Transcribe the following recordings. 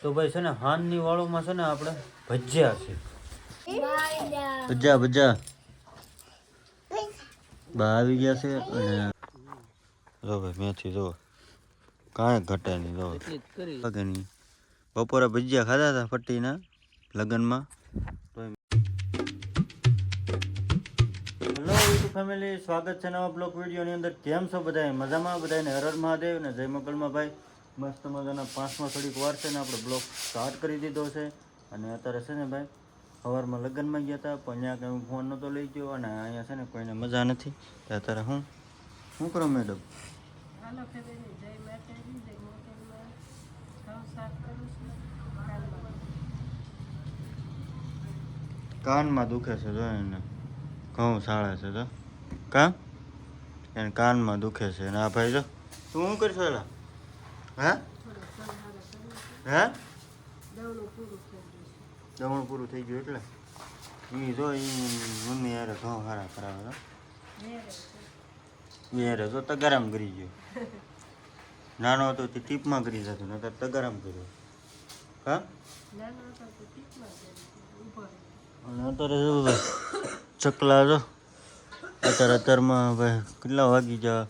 તો ભાઈ છે ને હાનની વાળોમાં છે ને આપણે ભજીયા છે. ભજીયા ભજીયા. બા આવી ગયા છે. અને જો ભાઈ મેથી જો કાંઈ ઘટે નહીં જો લાગે નહીં બપોરે ભજીયા ખાધા હતા પટ્ટીના લગ્નમાં. તો હેલો યુટ્યુબ ફેમિલી સ્વાગત છે નવા બ્લોક વિડીયોની અંદર. કેમ છો બધાય? મજામાં? બધાને હરર મહાદેવ ને જય મંગલમાં ભાઈ. મસ્ત મજાના પાંચમા થોડીક વાર છે ને આપણે બ્લોક સ્ટાર્ટ કરી દીધો છે. અને અત્યારે છે ને ભાઈ સવારમાં લગ્નમાં ગયા હતા પણ ત્યાં કંઈ હું ફોન નહોતો લઈ ગયો અને અહીંયા છે ને કોઈને મજા નથી. અત્યારે હું શું કરો મેડમ કાનમાં દુખે છે જો એને. ઘઉં સાળે છે તો કા? એને કાનમાં દુખે છે. અને આ ભાઈ જો તું શું કરશો એલા? હે? હે? દવણું પૂરું થઈ ગયું એટલે? એ જો એ મમ્મી યારે ઘઉં સારા કરાવે તો યારે તો તગારામ કરી ગયો. નાનો હતો તે ટીપમાં કરી જતો ને અત્યારે તગારામ કર્યો. હા? અને અત્યારે જો ચકલા જો. અત્યારે અત્યારમાં ભાઈ કેટલા વાગી ગયા?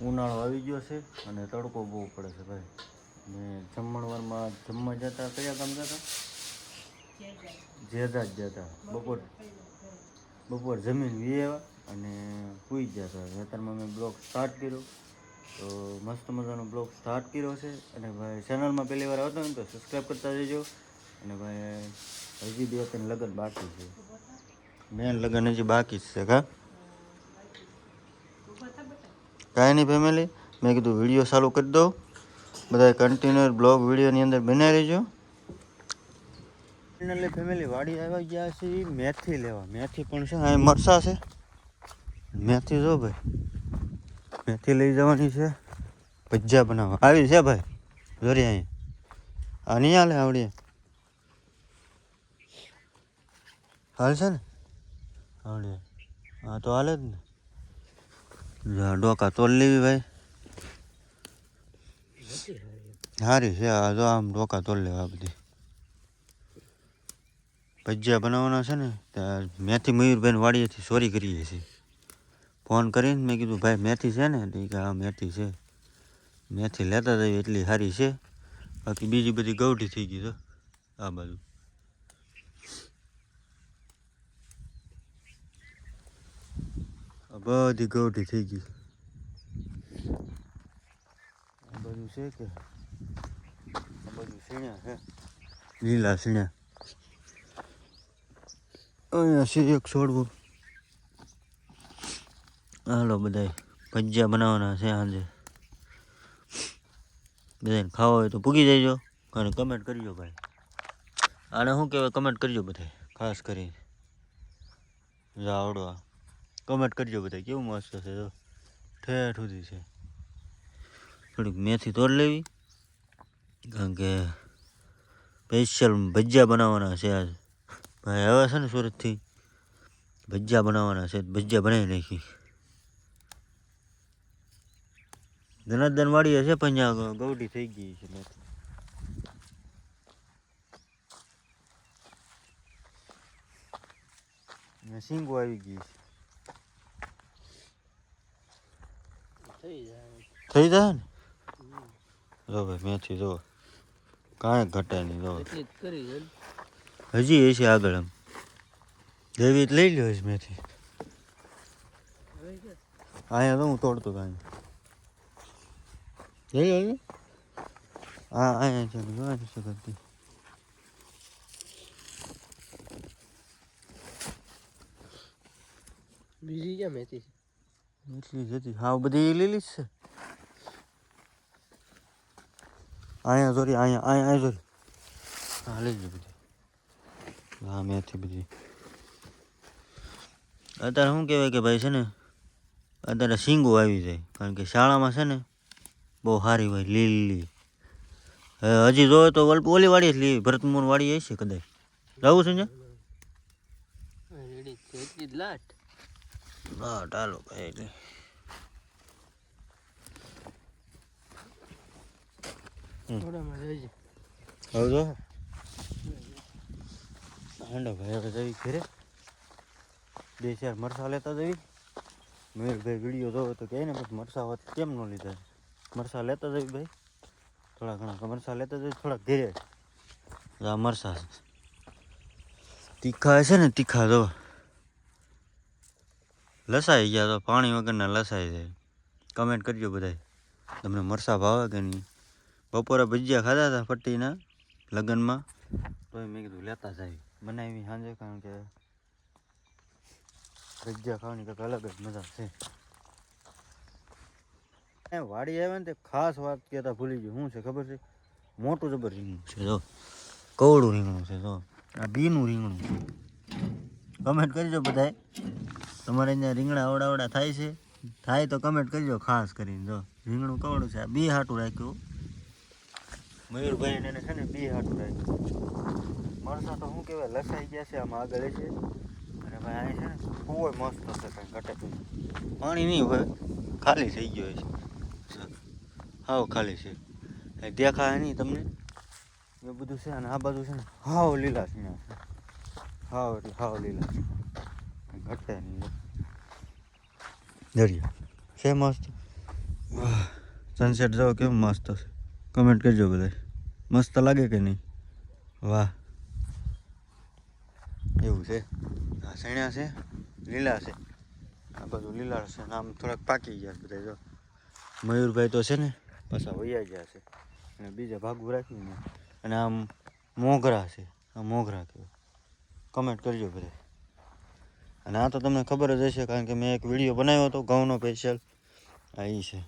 ઉનાળો આવી ગયો છે અને તડકો બહુ પડે છે ભાઈ. ને જમણવારમાં જમવા જતા કયા ગામ જતા? જેદા જ જતા. બપોર બપોર જમીન વિયેવા અને ગયા હતા અત્યારમાં મેં બ્લોગ સ્ટાર્ટ કર્યો. તો મસ્ત મજાનો બ્લોગ સ્ટાર્ટ કર્યો છે. અને ભાઈ ચેનલમાં પહેલી વાર આવતો ને તો સબસ્ક્રાઈબ કરતા જજો અને ભાઈ હજી બે ત્રણ લગ્ન બાકી છે. મેન લગ્ન હજી બાકી છે, કા? કાંઈ નહીં ફેમિલી મેં કીધું વીડિયો ચાલુ કરી દઉં. બધા કન્ટિન્યુઅર બ્લોગ વિડીયોની અંદર બનાવી રહેજો. ફાઇનલી ફેમિલી વાડી આવ્યા ગયા છે મેથી લેવા. મેથી પણ છે. અહીં મરસા છે. મેથી જો ભાઈ. મેથી લઈ જવાની છે. ભજીયા બનાવવા. આવી છે ભાઈ. જોરી અહીં આ નહીં હાલે આવડી. હાલ છે ને? આવડી. હા તો હાલે જ ને. ડોકા તોલ લેવી ભાઈ. સારી છે, આ જો આમ ડોકા તોલ લેવા બધી. ભજીયા બનાવવાના છે ને મેથી મયુરબેન વાડીએથી ચોરી કરીએ છીએ. ફોન કરીને મેં કીધું, ભાઈ, મેથી છે ને? તો કે, હા, મેથી છે. મેથી લેતા જઈએ એટલી સારી છે. બાકી બીજી બધી ગૌઠી થઈ ગઈ તો આ બાજુ. બધી ગૌઠી થઈ ગઈ. આ બધું છે કે? આ બધું સીણ્યા છે. લીલા સીણ્યા. અહીંયા છે એક છોડવું. હાલો બધાય ભજીયા બનાવવાના છે સાંજે. બધાને ખાવા હોય તો પૂગી જજો અને કમેન્ટ કરજો ભાઈ. આને શું કહેવાય? કમેન્ટ કરજો બધા ખાસ કરીને. જા આવડવા કમેન્ટ કરજો બધા, કેવું મસ્ત છે, જો. ઠેઠ સુધી છે. થોડીક મેથી તોડ લેવી, કારણ કે સ્પેશિયલ ભજીયા બનાવવાના છે આજ. ભાઈ, હવે છે ને સુરતથી ભજીયા બનાવવાના છે, ભજીયા બનાવી નાખી. ધનાધન વાળી હશે પણ ત્યાં ગૌડી થઈ ગઈ છે મેથી. ને સિંગો આવી ગઈ છે. થઈ જાય. થઈ જાય ને? જો ભાઈ મેથી જો કાંઈ ઘટે નહીં જો હજી એ છે આગળ એમ. જેવી લઈ લ્યો છે મેથી. અહીંયા તો હું તોડતો કાંઈ લઈ લો હા અહીંયા છે જોવાની છે કરતી બીજી ક્યાં મેથી? એટલી જ હતી હા બધી લીલી જ છે. અહીંયા જોરી, અહીંયા અહીંયા જોરી. હા લઈ લો બધી. હા, મેથી બધી. અત્યારે શું કહેવાય કે ભાઈ છે ને, અત્યારે સિંગો આવી જાય. કારણ કે શાળામાં છે ને, બહુ સારી હોય, લીલી. હજી જોયો તો ઓલી વાળી જ લેવી ભરતમોહન વાળી હશે કદાચ. લાવું છે ને લાટ હા ચાલો ભાઈ એટલે હવે જો. હાંડો ભાઈ હવે જવી ઘરે. બે ચાર મરસા લેતા જવી મયુરભાઈ વીડિયો જોવો તો કહે ને પછી મરસા હોત કેમ ન લીધા? મરસા લેતા જવી ભાઈ. થોડા ઘણા મરસા લેતા જવી થોડા ઘેરે. આ મરસા. તીખા છે ને તીખા જો લસાઈ ગયા તો પાણી વગરના લસાઈ જાય. કમેન્ટ કરજો બધાય. તમને મરસા ભાવે કે નહીં? બપોરે ભજીયા ખાધા હતા પટ્ટીના લગ્નમાં? તોય મેં કીધું લેતા જાય બનાવી સાંજે કારણ કે ભજીયા ખાવાની કંઈક અલગ જ મજા છે. વાડી આવે ને તે ખાસ વાત કહેતા ભૂલી ગયું. શું છે ખબર છે? મોટું જબર રીંગણું છે, જો. કવડું રીંગણું છે, જો. આ બીનું રીંગણું કમેન્ટ કરજો બધાય. તમારે અહીંયા રીંગણા અવડાવડા થાય છે, થાય તો કમેન્ટ કરજો ખાસ કરીને, જો. રીંગણું કવડું છે બી હાટું રાખ્યું. મયુરભાઈ એને છે ને બી હાટું રાખ્યું. મરસા તો શું કહેવાય, લસાઈ ગયા છે, આમાં આગળ છે. અને ભાઈ અહીં છે ને ખૂબ મસ્ત હશે કંઈ ઘટે પાણી નહીં હોય, ખાલી થઈ ગયો છે. હાવ ખાલી છે. દેખાય નહીં તમને? એ બધું છે અને આ બાજુ છે ને, હાવ લીલા છે. હાવ એટલે હાવ લીલા દરિયા છે મસ્ત? સનસેટ જો કેમ મસ્ત છે? કમેન્ટ કરજો બધા. મસ્ત લાગે કે નહીં? વાહ. એવું છે? આ સણ્યા છે? લીલા છે. આ બધું લીલા છે. આમ થોડાક પાકી ગયા બધા જો. મયુરભાઈ તો છે ને પાછા વૈયા ગયા છે. અને બીજા ભાગવું રાખીને. અને આમ મોગરા છે. આ મોગરા કહેવાય. કમેન્ટ કરજો બધા. અને આ તો તમને ખબર જ હશે કારણ કે મેં એક વીડિયો બનાવ્યો હતો, ઘઉંનો સ્પેશિયલ આ છે.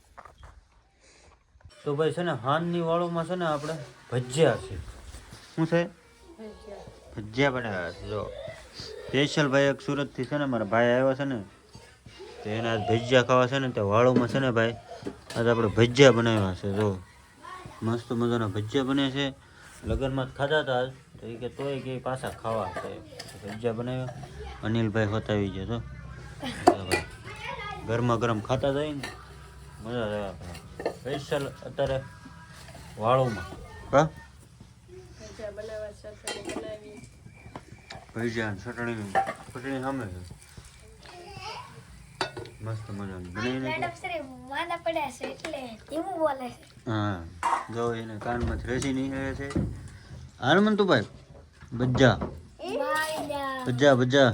તો ભાઈ છે ને, હાનની વાળોમાં છે ને આપણે ભજીયા છે. શું છે? ભજીયા બનાવ્યા છે, જો. સ્પેશિયલ ભાઈ એક સુરતથી છે ને, મારા ભાઈ આવ્યા છે ને, તો એના ભજીયા ખાવા છે ને, તે વાળોમાં છે ને ભાઈ, આજે આપણે ભજીયા બનાવ્યા છે, જો. મસ્ત મજાના ભજીયા બને છે. લગ્નમાં જ ખાધા હતા તો એ કે તોય કે પાછા ખાવા ભજીયા બનાવ્યા. અનિલભાઈ હોતાવી ગયો તો. ગરમા ગરમ ખાતા જાય ને. મજા આવે આપણે સ્પેશિયલ અત્યારે વાળોમાં. હા? ભજીયા ચટણી. ચટણી સામે છે. મસ્ત મજાનું. હા જો એને કાનમાં થ્રેસી નીકળે છે. હાલ મંતુભાઈ બજ્જા બજા. બજા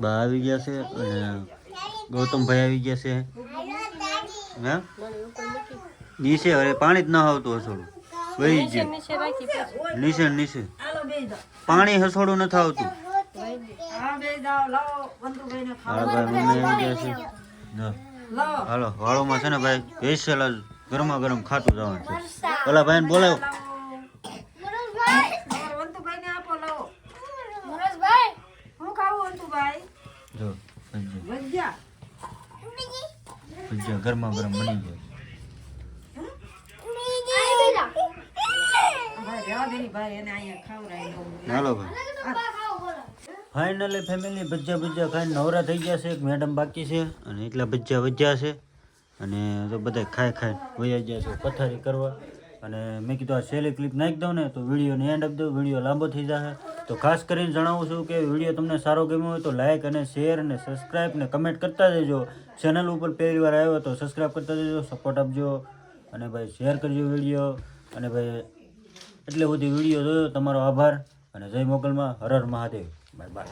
બા આવી ગયા છે અને ગૌતમભાઈ આવી ગયા છે. હા? નીચે અરે પાણી જ ના આવતું હસોડું. વહી ગયું. નીચે નીચે પાણી હસોડું નથી આવતું હાલો, વાળોમાં છે ને ભાઈ સ્પેશિયલ જ ગરમા ગરમ ખાતું જવાનું છે. ઓલા ભાઈને બોલાવો. જો, ભજીયા. ભજીયા ગરમા ગરમ બની ગયા હાલો ભાઈ. ફાઇનલી ફેમિલી ભજીયા ભજીયા ખાઈને નવરા થઈ ગયા છે. એક મેડમ બાકી છે અને એટલા ભજીયા વજ્યા છે. અને તો બધા ખાઈ ખાઈ વયા ગયા છે પથારી કરવા. અને મેં કીધું, આ સેલી ક્લિપ નાખી દઉં ને તો વિડીયોને એન્ડ આપી દઉં. વીડિયો લાંબો થઈ જશે તો ખાસ કરીને જણાવું છું કે વીડિયો તમને સારો ગમ્યો હોય તો લાઇક અને શેર અને સબસ્ક્રાઈબ ને કમેન્ટ કરતા જજો. ચેનલ ઉપર પહેલી વાર આવ્યો તો સબસ્ક્રાઈબ કરતા જજો સપોર્ટ આપજો. અને ભાઈ શેર કરજો વીડિયો અને ભાઈ, એટલે બધી વીડિયો જોયો. તમારો આભાર. અને જય મોગલમાં. હર હર મહાદેવ. Bye bye.